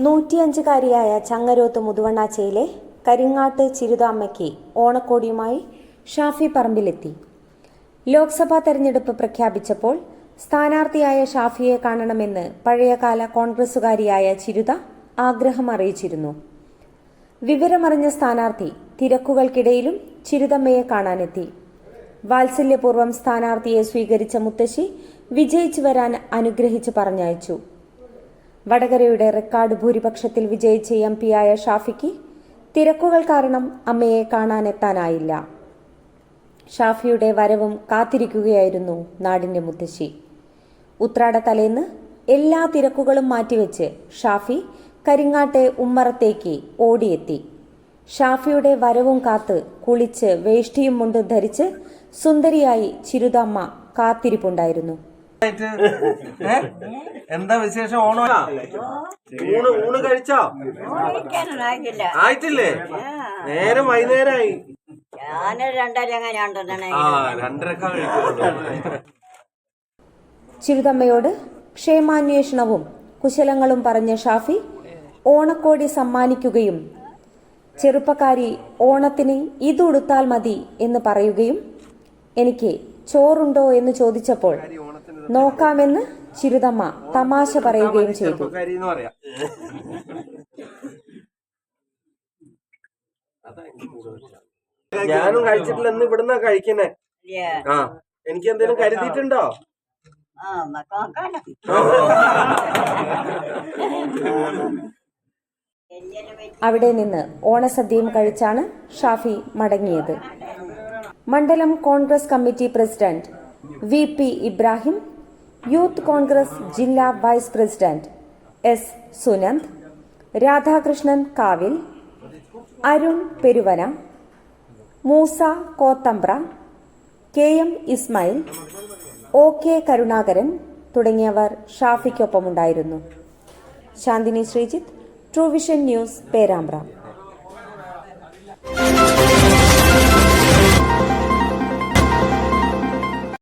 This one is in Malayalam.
നൂറ്റിയഞ്ചുകാരിയായ ചങ്ങരോത്ത് മുതുവണ്ണാച്ചയിലെ കരിങ്ങാട്ട് ചിരുതാമ്മയ്ക്ക് ഓണക്കോടിയുമായി ഷാഫി പറമ്പിലെത്തി. ലോക്സഭാ തെരഞ്ഞെടുപ്പ് പ്രഖ്യാപിച്ചപ്പോൾ സ്ഥാനാർത്ഥിയായ ഷാഫിയെ കാണണമെന്ന് പഴയകാല കോൺഗ്രസുകാരിയായ ചിരുത ആഗ്രഹം അറിയിച്ചിരുന്നു. വിവരമറിഞ്ഞ സ്ഥാനാർത്ഥി തിരക്കുകൾക്കിടയിലും ചിരുതമ്മയെ കാണാനെത്തി. വാത്സല്യപൂർവം സ്ഥാനാർത്ഥിയെ സ്വീകരിച്ച മുത്തശ്ശി വിജയിച്ചു വരാൻ അനുഗ്രഹിച്ച് പറഞ്ഞയച്ചു. വടകരയുടെ റെക്കോർഡ് ഭൂരിപക്ഷത്തിൽ വിജയിച്ച എം പിയായ ഷാഫിക്ക് തിരക്കുകൾ കാരണം അമ്മയെ കാണാനെത്താനായില്ല. ഷാഫിയുടെ വരവും കാത്തിരിക്കുകയായിരുന്നു നാടിന്റെ മുത്തശ്ശി. ഉത്രാട തലേന്ന് എല്ലാ തിരക്കുകളും മാറ്റിവെച്ച് ഷാഫി കരിങ്ങാട്ടെ ഉമ്മറത്തേക്ക് ഓടിയെത്തി. ഷാഫിയുടെ വരവും കാത്ത് കുളിച്ച് വേഷ്ടിയും മുണ്ടും ധരിച്ച് സുന്ദരിയായി ചിരുതമ്മ കാത്തിരിപ്പുണ്ടായിരുന്നു? എന്താ വിശേഷം ഓണോ? ഊണ് ഊണ് കഴിച്ചോ? ആയിട്ടില്ലേ. നേരം വൈകുന്നേരമായി. രണ്ടര ഉണ്ടെന്നാണ് ആ രണ്ടരക്ക കഴിക്കുള്ളൂ. ചിരുതമ്മയോട് ക്ഷേമാന്വേഷണവും കുശലങ്ങളും പറഞ്ഞ ഷാഫി ഓണക്കോടി സമ്മാനിക്കുകയും ചെറുപ്പക്കാരി ഓണത്തിന് ഇതുടുത്താൽ മതി എന്ന് പറയുകയും എനിക്ക് ചോറുണ്ടോ എന്ന് ചോദിച്ചപ്പോൾ നോക്കാമെന്ന് ചിരുതമ്മ തമാശ പറയുകയും ചെയ്തു. ഞാനും കഴിച്ചിട്ടില്ല ഇന്ന് ഇവിടുന്ന കഴിക്കുന്നേ ആ എനിക്ക് എന്തെങ്കിലും കരുതിയിട്ടുണ്ടോ? അവിടെ നിന്ന് ഓണസദ്യയും കഴിച്ചാണ് ഷാഫി മടങ്ങിയത്. മണ്ഡലം Congress committee president V P Ibrahim youth Congress ജില്ലാ vice president S Sunand Radhakrishnan Kavil Arun Peruvana Moosa Kothambra K M Ismail O K Karunakaran തുടങ്ങിയവർ ഷാഫിക്കൊപ്പമുണ്ടായിരുന്നു. ശാന്തിനി ശ്രീജിത്ത് ട്രൂവിഷൻ ന്യൂസ് പേരാമ്പ്ര.